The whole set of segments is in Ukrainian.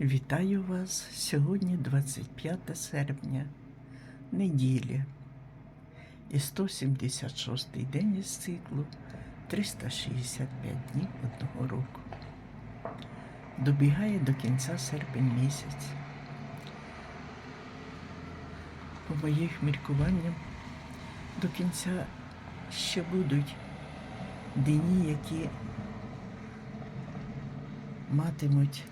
Вітаю вас сьогодні 25 серпня, неділя і 176 день із циклу 365 днів одного року. Добігає до кінця серпень місяць. По моїх міркуванням, до кінця ще будуть дні, які матимуть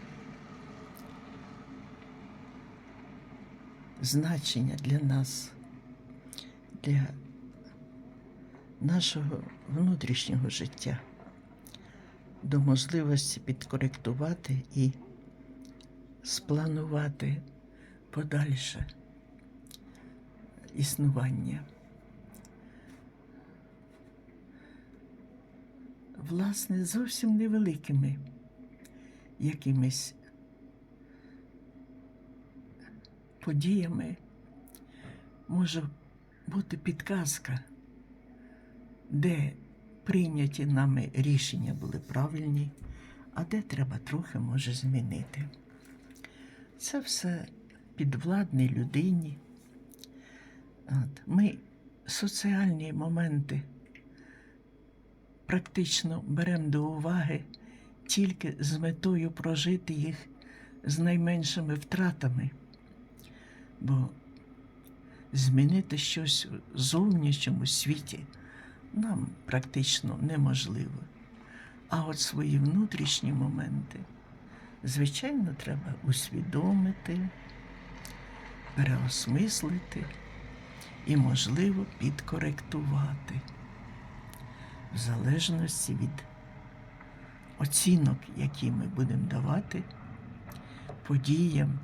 значення для нас, для нашого внутрішнього життя, до можливості підкоректувати і спланувати подальше існування. Власне, зовсім невеликими якимись подіями може бути підказка, де прийняті нами рішення були правильні, а де треба трохи може змінити. Це все підвладне людині. От. Ми соціальні моменти практично беремо до уваги тільки з метою прожити їх з найменшими втратами. Бо змінити щось в зовнішньому світі нам практично неможливо. А от свої внутрішні моменти, звичайно, треба усвідомити, переосмислити і, можливо, підкоректувати в залежності від оцінок, які ми будемо давати подіям,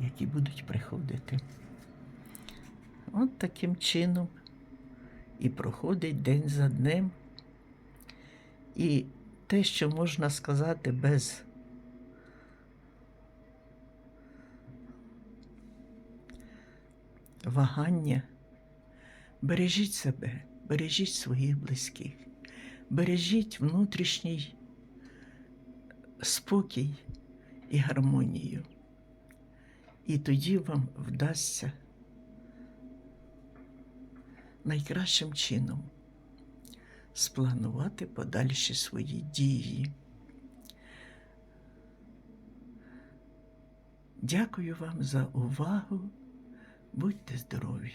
які будуть приходити. От таким чином і проходить день за днем. І те, що можна сказати без вагання, бережіть себе, бережіть своїх близьких, бережіть внутрішній спокій і гармонію. І тоді вам вдасться найкращим чином спланувати подальші свої дії. Дякую вам за увагу. Будьте здорові!